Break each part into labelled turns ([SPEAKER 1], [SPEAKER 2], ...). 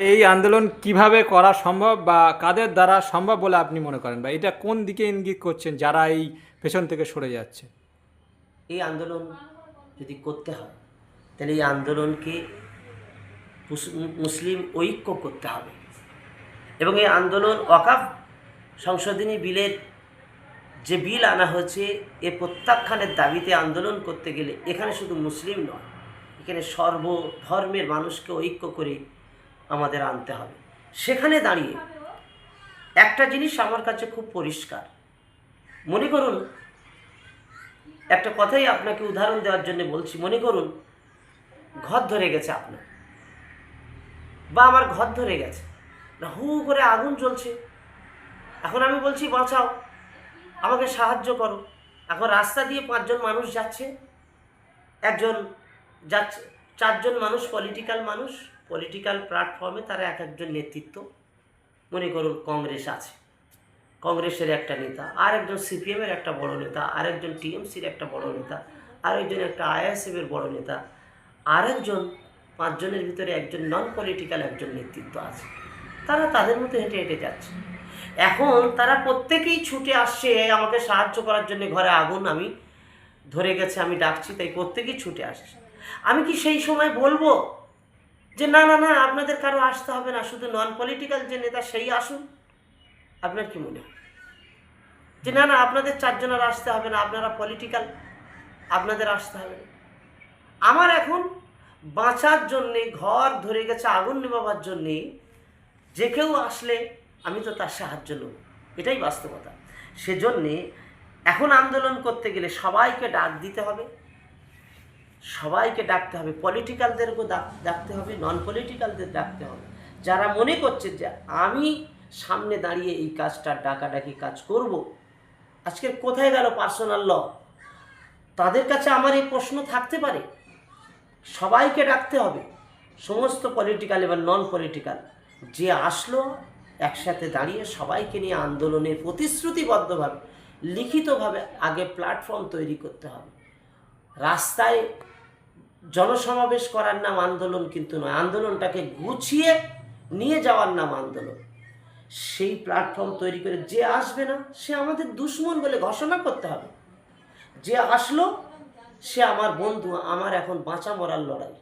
[SPEAKER 1] এই আন্দোলন কীভাবে করা সম্ভব বা কাদের দ্বারা সম্ভব বলে আপনি মনে করেন? বা এটা কোন দিকে ইঙ্গিত করছেন যারা এই পেছন থেকে সরে যাচ্ছে?
[SPEAKER 2] এই আন্দোলন যদি করতে হয়, তাহলে এই আন্দোলনকে মুসলিম ঐক্য করতে হবে। এবং এই আন্দোলন ওয়াকাফ সংশোধনী বিলের যে বিল আনা হয়েছে, এ প্রত্যাখ্যানের দাবিতে আন্দোলন করতে গেলে এখানে শুধু মুসলিম নয়, এখানে সর্ব ধর্মের মানুষকে ঐক্য করে আমাদের আনতে হবে। সেখানে দাঁড়িয়ে একটা জিনিস আমার কাছে খুব পরিষ্কার। মনে করুন, একটা কথাই আপনাকে উদাহরণ দেওয়ার জন্য বলছি, মনে করুন, ঘর ধরে গেছে আপনার। বা আমার ঘর ধরে গেছে। না, হু করে আগুন জ্বলছে। এখন আমি বলছি, বাঁচাও, আমাকে সাহায্য করো। এখন রাস্তা দিয়ে পাঁচজন মানুষ যাচ্ছে, একজন যাচ্ছে, চারজন মানুষ পলিটিক্যাল মানুষ পলিটিক্যাল প্ল্যাটফর্মে তারা এক একজন নেতৃত্ব। মনে করুন কংগ্রেস আছে। কংগ্রেসের একটা নেতা আর একজন সিপিএমের একটা বড় নেতা আর একজন টিএমসির একটা বড় নেতা আর একজন একটা আইএসএফের বড় নেতা আর একজন পাঁচজনের ভিতরে একজন নন পলিটিক্যাল একজন নেতৃত্ব আছে। তারা তাদের মতো হেঁটে হেঁটে যাচ্ছে। এখন তারা প্রত্যেকেই ছুটে আসছে আমাকে সাহায্য করার জন্য ঘরে আগুন আমি ধরে গেছে, আমি ডাকছি, তাই প্রত্যেকেই ছুটে আসছে। আমি কি সেই সময় বলব? যে না না না, আপনাদের কারও আসতে হবে না, শুধু নন পলিটিক্যাল যে নেতা সেই আসুন। আপনার কি মনে যে না না, আপনাদের চারজনের আসতে হবে না, আপনারা পলিটিক্যাল আপনাদের আসতে হবে না। আমার এখন বাঁচার জন্যে, ঘর ধরে গেছে, আগুন নেবাবার জন্যে, যে কেউ আসলে আমি তো তার সাহায্য নেব। এটাই বাস্তবতা। সেজন্যে এখন আন্দোলন করতে গেলে সবাইকে ডাক দিতে হবে। সবাইকে ডাকতে হবে পলিটিক্যালদেরকেও ডাক ডাকতে হবে নন পলিটিক্যালদের ডাকতে হবে। যারা মনে করছে যে আমি সামনে দাঁড়িয়ে এই কাজটা, ডাকাডাকি কাজ করব, আজকে কোথায় গেল পার্সোনাল ল তাদের কাছে আমার এই প্রশ্ন থাকতে পারে। সবাইকে ডাকতে হবে, সমস্ত পলিটিক্যাল এবং নন পলিটিক্যাল যে আসলো, একসাথে দাঁড়িয়ে সবাইকে নিয়ে আন্দোলনের প্রতিশ্রুতিবদ্ধভাবে, লিখিতভাবে আগে প্ল্যাটফর্ম তৈরি করতে হবে। রাস্তায় জনসমাবেশ করার নাম আন্দোলন কিন্তু নয়। আন্দোলনটাকে গুছিয়ে নিয়ে যাওয়ার নাম আন্দোলন। সেই প্ল্যাটফর্ম তৈরি করে যে আসবে না, সে আমাদের দুশ্মন বলে ঘোষণা করতে হবে। যে আসলো, সে আমার বন্ধু, আমার এখন বাঁচা মরার লড়াই।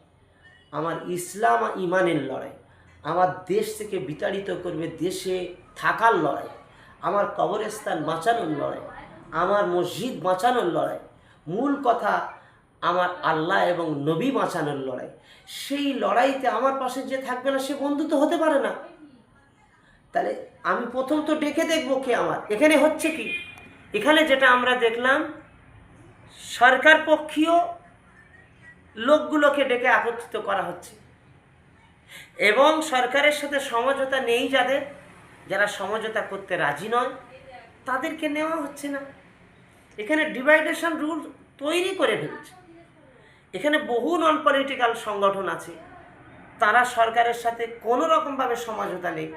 [SPEAKER 2] আমার ইসলাম ইমানের লড়াই। আমার দেশ থেকে বিতাড়িত করবে দেশে থাকার লড়াই। আমার কবরস্থান বাঁচানোর লড়াই। আমার মসজিদ বাঁচানোর লড়াই। মূল কথা আমার আল্লাহ এবং নবী বাঁচানোর লড়াই। সেই লড়াইতে আমার পাশে যে থাকবে না, সে বন্ধু তো হতে পারে না। তাহলে আমি প্রথম তো ডেকে দেখব কে আমার। এখানে হচ্ছে কি? এখানে যেটা আমরা দেখলাম, সরকার পক্ষীয় লোকগুলোকে ডেকে একত্রিত করা হচ্ছে। এবং সরকারের সাথে সমঝোতা নেই যাদের, যারা সমঝোতা করতে রাজি নয়, তাদেরকে নেওয়া হচ্ছে না। এখানে ডিভাইডেশন রুল তৈরি করে ফেলছে। এখানে বহু নন পলিটিক্যাল সংগঠন আছে। তারা সরকারের সাথে কোনো রকমভাবে সমঝোতা নেই।